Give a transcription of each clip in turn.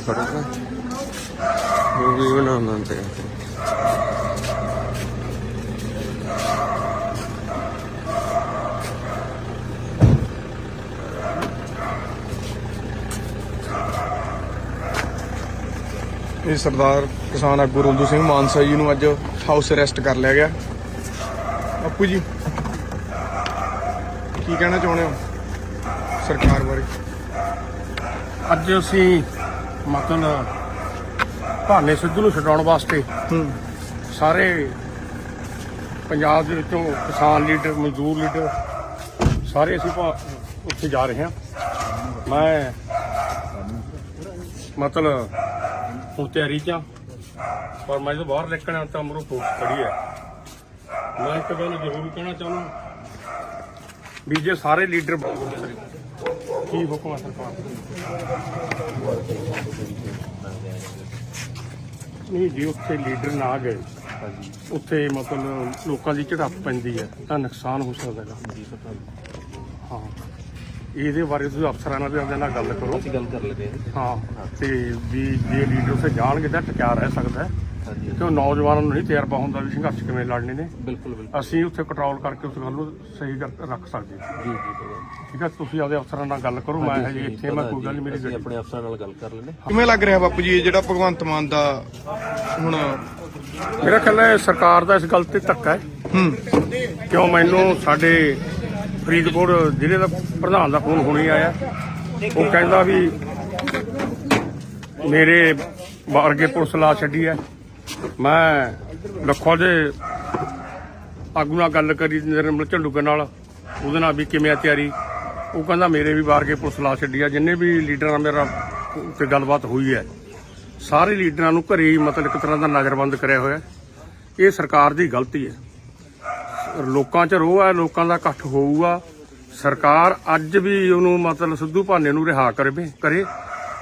ਫੜੂਗਾ ਉਹ ਵੀ ਬਣਾਉਣਾ ਤੇ ਇਹ ਸਰਦਾਰ ਕਿਸਾਨ ਆਗੂ ਰੁੰਦੂ ਸਿੰਘ ਮਾਨਸਾ ਜੀ ਨੂੰ ਅੱਜ ਹਾਊਸ ਅਰੈਸਟ ਕਰ ਲਿਆ ਗਿਆ। ਆਪੂ ਜੀ, ਕੀ ਕਹਿਣਾ ਚਾਹੁੰਦੇ ਹੋ ਸਰਕਾਰ ਬਾਰੇ? ਅੱਜ ਅਸੀਂ ਮਤਲਬ ਭਾਨੇ ਸਿੱਧੂ ਨੂੰ ਛਡਾਉਣ ਵਾਸਤੇ ਹੂੰ। ਸਾਰੇ ਪੰਜਾਬ ਦੇ ਵਿੱਚੋਂ ਕਿਸਾਨ ਲੀਡਰ ਮਜ਼ਦੂਰ ਲੀਡਰ ਸਾਰੇ ਅਸੀਂ ਭਾ- ਉੱਥੇ ਜਾ ਰਹੇ ਹਾਂ। ਮੈਂ ਮਤਲਬ ਹੁਣ ਤਿਆਰੀ ਚ ਹਾਂ ਪਰ ਮੈਂ ਜਦੋਂ ਬਾਹਰ ਨਿਕਲਣਾ ਤਾਂ ਅਮਰੋ ਫੋਰਸ ਖੜੀ ਹੈ। ਮੈਂ ਇੱਕ ਗੱਲ ਜ਼ਰੂਰ ਕਹਿਣਾ ਚਾਹੁੰਦਾ ਵੀ ਜੇ ਸਾਰੇ ਲੀਡਰ ਕੀ ਹੁਕਮ ਹੈ ਸਰਕਾਰ ਦਾ? ਨਹੀਂ ਜੀ ਉੱਥੇ ਲੀਡਰ ਨਾ ਗਏ। ਉੱਥੇ ਮਤਲਬ ਲੋਕਾਂ ਦੀ ਝੜਪ ਪੈਂਦੀ ਹੈ ਤਾਂ ਨੁਕਸਾਨ ਹੋ ਸਕਦਾ ਹੈਗਾ। ਹਾਂ। ਇਹਦੇ ਬਾਰੇ ਤੁਸੀਂ ਅਫਸਰਾਂ ਨਾਲ ਵੀ ਆਪਦੇ ਨਾਲ ਗੱਲ ਕਰੋ। ਅਸੀਂ ਗੱਲ ਕਰ ਲੈਂਦੇ ਹਾਂ। ਹਾਂ ਤੇ ਵੀ ਜੇ ਲੀਡਰ ਉੱਥੇ ਜਾਣਗੇ ਤਾਂ ਟਕਿਆ ਰਹਿ ਸਕਦਾ ਹੈ। ਕਿਉਂ ਨੌਜਵਾਨਾਂ ਨੂੰ ਨਹੀਂ ਤਜਰਬਾ ਹੁੰਦਾ ਵੀ ਸੰਘਰਸ਼ ਕਿਵੇਂ ਲੜਨੇ ਨੇ? ਬਿਲਕੁਲ ਬਿਲਕੁਲ। ਅਸੀਂ ਉੱਥੇ ਕੰਟਰੋਲ ਕਰਕੇ ਉਸ ਗੱਲ ਨੂੰ ਸਹੀ ਕਰ- ਰੱਖ ਸਕਦੇ ਹਾਂ। ਜੀ ਜੀ ਭਗਵਾਨ। ਠੀਕ ਹੈ ਤੁਸੀਂ ਆਪਦੇ ਅਫਸਰਾਂ ਨਾਲ ਗੱਲ ਕਰੋ ਮੈਂ ਹਜੇ ਇੱਥੇ ਮੈਂ ਕੋਈ ਗੱਲ ਨਹੀਂ ਮੇਰੀ ਅਸੀਂ ਆਪਣੇ ਅਫਸਰਾਂ ਨਾਲ ਗੱਲ ਕਰ ਲੈਂਦੇ ਕਿਵੇਂ ਲੱਗ ਰਿਹਾ ਬਾਪੂ ਜੀ ਇਹ ਜਿਹੜਾ ਭਗਵੰਤ ਮਾਨ ਦਾ ਹੁਣ ਮੇਰਾ ਖਿਆਲ ਹੈ ਸਰਕਾਰ ਦਾ ਇਸ ਗੱਲ ਤੇ ਧੱਕਾ ਹੈ। ਹੂੰ। ਕਿਉਂ ਮੈਨੂੰ ਸਾਡੇ ਫਰੀਦਕੋਟ ਜ਼ਿਲ੍ਹੇ ਦਾ ਪ੍ਰਧਾਨ ਦਾ ਫੋਨ ਹੁਣੇ ਆਇਆ। ਉਹ ਕਹਿੰਦਾ ਵੀ ਮੇਰੇ ਵਰਗੇ ਪੁਲਿਸ ਲਾ ਛੱਡੀ ਹੈ। ਮੈਂ ਲੱਖੋ ਦੇ ਆਗੂ ਨਾਲ ਗੱਲ ਕਰੀ ਨਿਰਮਲ ਝੰਡੂਕੇ ਨਾਲ, ਉਹਦੇ ਨਾਲ ਵੀ ਕਿਵੇਂ ਆ ਤਿਆਰੀ? ਉਹ ਕਹਿੰਦਾ ਮੇਰੇ ਵੀ ਵਾਰਗੇ ਪੁਲਿਸ ਲਾ ਛੱਡੀ ਆ, ਜਿੰਨੇ ਵੀ ਲੀਡਰਾਂ ਮੇਰਾ ਤੇ ਗੱਲਬਾਤ ਹੋਈ ਹੈ, ਸਾਰੇ ਲੀਡਰਾਂ ਨੂੰ ਘਰੇ ਮਤਲਬ ਇੱਕ ਤਰ੍ਹਾਂ ਦਾ ਨਜ਼ਰਬੰਦ ਕਰਿਆ ਹੋਇਆ ਇਹ ਸਰਕਾਰ ਦੀ ਗਲਤੀ ਹੈ। ਲੋਕਾਂ 'ਚ ਰੋਹ ਹੈ, ਲੋਕਾਂ ਦਾ ਇਕੱਠ ਹੋਊਗਾ। ਸਰਕਾਰ ਅੱਜ ਵੀ ਉਹਨੂੰ ਮਤਲਬ ਸਿੱਧੂ ਭਾਨੇ ਨੂੰ ਰਿਹਾ ਕਰਵੇ, ਕਰੇ।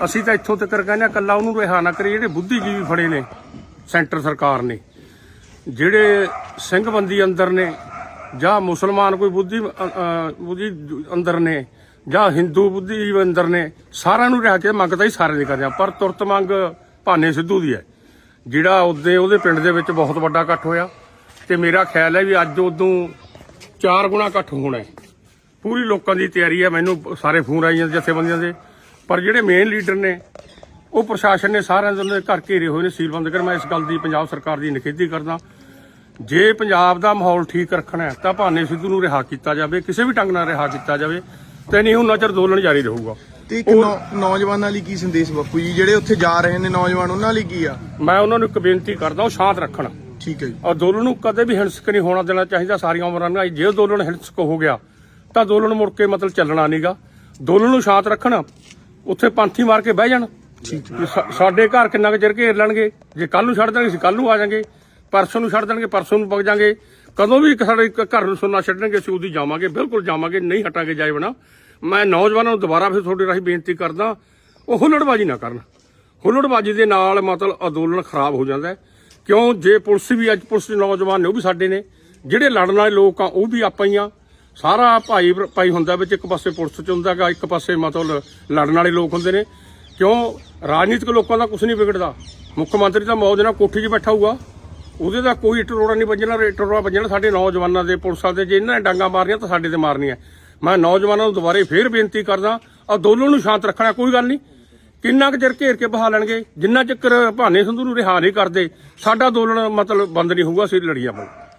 ਅਸੀਂ ਤਾਂ ਇੱਥੋਂ ਤੱਕ ਕਹਿੰਦੇ ਹਾਂ ਕੱਲਾ ਉਹਨੂੰ ਰਿਹਾ ਨਾ ਕਰੇ, ਜਿਹੜੇ ਬੁੱਧੀਜੀਵੀ ਫੜੇ ਨੇ। ਸੈਂਟਰ ਸਰਕਾਰ ਨੇ, ਜਿਹੜੇ ਸਿੰਘ ਬੰਦੀ ਅੰਦਰ ਨੇ, ਜਾਂ ਮੁਸਲਮਾਨ ਕੋਈ ਬੁੱਧੀ ਬੁੱਧੀ ਅੰਦਰ ਨੇ, ਜਾਂ ਹਿੰਦੂ ਬੁੱਧੀ ਅੰਦਰ ਨੇ, ਸਾਰਿਆਂ ਨੂੰ ਰਹਿ ਕੇ ਮੰਗ ਤਾਂ ਹੀ ਸਾਰੇ ਦੀ ਕਰਦੇ ਪਰ ਤੁਰਤ ਮੰਗ ਭਾਨੇ ਸਿੱਧੂ ਦੀ ਹੈ, ਜਿਹੜਾ ਉਹਦੇ ਉਹਦੇ ਪਿੰਡ ਦੇ ਵਿੱਚ ਬਹੁਤ ਵੱਡਾ ਇਕੱਠ ਹੋਇਆ, ਤੇ ਮੇਰਾ ਖਿਆਲ ਹੈ ਵੀ ਅੱਜ ਉਦੋਂ ਚਾਰ ਗੁਣਾ ਇਕੱਠ ਹੋਣਾ ਹੈ। ਪੂਰੀ ਲੋਕਾਂ ਦੀ ਤਿਆਰੀ ਹੈ, ਮੈਨੂੰ ਸਾਰੇ ਫੋਨ ਆਈਆਂ ਜਥੇਬੰਦੀਆਂ ਦੇ, ਪਰ ਜਿਹੜੇ ਮੇਨ ਲੀਡਰ ਨੇ ਉਹ ਪ੍ਰਸ਼ਾਸਨ ਨੇ ਸਾਰਿਆਂ ਦੇ ਉਹਨਾਂ ਦੇ ਘਰ ਘੇਰੇ ਹੋਏ ਨੇ ਸੀਲਬੰਦ ਕਰ ਮੈਂ ਇਸ ਗੱਲ ਦੀ ਪੰਜਾਬ ਸਰਕਾਰ ਦੀ ਨਿਖੇਧੀ ਕਰਦਾ। ਜੇ ਪੰਜਾਬ ਦਾ ਮਾਹੌਲ ਠੀਕ ਰੱਖਣਾ ਹੈ ਤਾਂ ਭਾਨੇ ਸਿੱਧੂ ਨੂੰ ਰਿਹਾ ਕੀਤਾ ਜਾਵੇ ਕਿਸੇ ਵੀ ਢੰਗ ਨਾਲ ਰਿਹਾ ਕੀਤਾ ਜਾਵੇ ਤੇ ਨਹੀਂ ਉਹਨਾਂ ਚਿਰ ਅੰਦੋਲਨ ਜਾਰੀ ਰਹੂਗਾ। ਤੇ ਇੱਕ ਨੌਜਵਾਨਾਂ ਲਈ ਕੀ ਸੰਦੇਸ਼ ਬਾਪੂ ਜੀ? ਜਿਹੜੇ ਉੱਥੇ ਜਾ ਰਹੇ ਨੇ ਨੌਜਵਾਨ ਉਹਨਾਂ ਲਈ ਕੀ ਆ? ਮੈਂ ਉਹਨਾਂ ਨੂੰ ਇੱਕ ਬੇਨਤੀ ਕਰਦਾ ਉਹ ਸ਼ਾਂਤ ਰੱਖਣ। ਠੀਕ ਹੈ ਜੀ। ਅੰਦੋਲਨ ਨੂੰ ਕਦੇ ਵੀ ਹਿੰਸਕ ਨਹੀਂ ਹੋਣਾ ਦੇਣਾ ਚਾਹੀਦਾ ਸਾਰੀਆਂ ਉਮਰਾਂ ਨਾਲ ਜੇ ਅੰਦੋਲਨ ਹਿੰਸਕ ਹੋ ਗਿਆ ਤਾਂ ਅੰਦੋਲਨ ਮੁੜ ਕੇ ਮਤਲਬ ਚੱਲਣਾ ਨਹੀਂਗਾ ਅੰਦੋਲਨ ਨੂੰ ਸ਼ਾਂਤ ਰੱਖਣ ਉੱਥੇ ਪੰਥੀ ਮਾਰ ਕੇ ਬਹਿ ਜਾਣ। ਠੀਕ ਸਾਡੇ ਘਰ ਕਿੰਨਾ ਕੁ ਚਿਰ ਘੇਰ ਲੈਣਗੇ? ਜੇ ਕੱਲ ਨੂੰ ਛੱਡ ਦੇਣਗੇ, ਅਸੀਂ ਕੱਲ ਨੂੰ ਆ ਜਾਾਂਗੇ। ਪਰਸੋਂ ਨੂੰ ਛੱਡ ਦੇਣਗੇ, ਪਰਸੋਂ ਨੂੰ ਵਗ ਜਾਾਂਗੇ। ਕਦੋਂ ਵੀ ਇੱਕ ਸਾਡੇ ਇੱਕ ਘਰ ਨੂੰ ਸੁਣਨਾ ਛੱਡਣਗੇ, ਅਸੀਂ ਉਹਦੀ ਜਾਵਾਂਗੇ, ਬਿਲਕੁਲ ਜਾਵਾਂਗੇ, ਨਹੀਂ ਹਟਾਂਗੇ ਜਾਏ ਬਣਾ ਮੈਂ ਨੌਜਵਾਨਾਂ ਨੂੰ ਦੁਬਾਰਾ ਫਿਰ ਤੁਹਾਡੇ ਰਾਹੀਂ ਬੇਨਤੀ ਕਰਦਾ, ਉਹ ਹੁੱਲੜਬਾਜੀ ਨਾ ਕਰਨ। ਹੁੱਲੜਬਾਜੀ ਦੇ ਨਾਲ ਮਤਲਬ ਅੰਦੋਲਨ ਖਰਾਬ ਹੋ ਜਾਂਦਾ ਕਿਉਂ? ਜੇ ਪੁਲਿਸ ਵੀ ਅੱਜ ਪੁਲਿਸ ਦੇ ਨੌਜਵਾਨ ਨੇ, ਉਹ ਵੀ ਸਾਡੇ ਨੇ। ਜਿਹੜੇ ਲੜਨ ਵਾਲੇ ਲੋਕ ਆ, ਉਹ ਵੀ ਆਪਾਂ ਹੀ ਆ। ਸਾਰਾ ਭਾਈ ਭਾਈ ਹੁੰਦਾ ਵਿੱਚ ਇੱਕ ਪਾਸੇ ਪੁਲਿਸ ਚ ਹੁੰਦਾਗਾ ਇੱਕ ਪਾਸੇ ਮਤਲਬ ਲੜਨ ਵਾਲੇ ਲੋਕ ਹੁੰਦੇ ਨੇ। ਕਿਉਂ? ਰਾਜਨੀਤਿਕ ਲੋਕਾਂ ਦਾ ਕੁਝ ਨਹੀਂ ਵਿਗੜਦਾ। ਮੁੱਖ ਮੰਤਰੀ ਤਾਂ ਮੌਜ ਨਾਲ ਕੋਠੀ 'ਚ ਬੈਠਾ ਹੋਊਗਾ। ਉਹਦੇ ਦਾ ਕੋਈ ਇੱਟ ਨਹੀਂ ਵੱਜਣਾ, ਇੱਟ ਰੋੜਾ ਵੱਜਣਾ ਸਾਡੇ ਨੌਜਵਾਨਾਂ ਦੇ, ਪੁਲਿਸਾਂ ਦੇ, ਜੇ ਇਹਨਾਂ ਨੇ ਡਾਂਗਾ ਮਾਰਨੀਆਂ ਤਾਂ ਸਾਡੇ ਤੇ ਮਾਰਨੀਆਂ। ਮੈਂ ਨੌਜਵਾਨਾਂ ਨੂੰ ਦੁਬਾਰੇ ਫੇਰ ਬੇਨਤੀ ਕਰਦਾ ਅੰਦੋਲਨ ਨੂੰ ਸ਼ਾਂਤ ਰੱਖਣਾ ਕੋਈ ਗੱਲ ਨਹੀਂ। ਕਿੰਨਾ ਕੁ ਚਿਰ ਘੇਰ ਕੇ ਬਹਾ ਲੈਣਗੇ? ਜਿੰਨਾ ਚਿਰ ਭਾਨੇ ਸੰਧੂ ਨੂੰ ਰਿਹਾ ਨਹੀਂ ਕਰਦੇ, ਸਾਡਾ ਅੰਦੋਲਨ ਮਤਲਬ ਬੰਦ ਨਹੀਂ ਹੋਊਗਾ, ਅਸੀਂ ਲੜੀ ਜਾਵਾਂਗੇ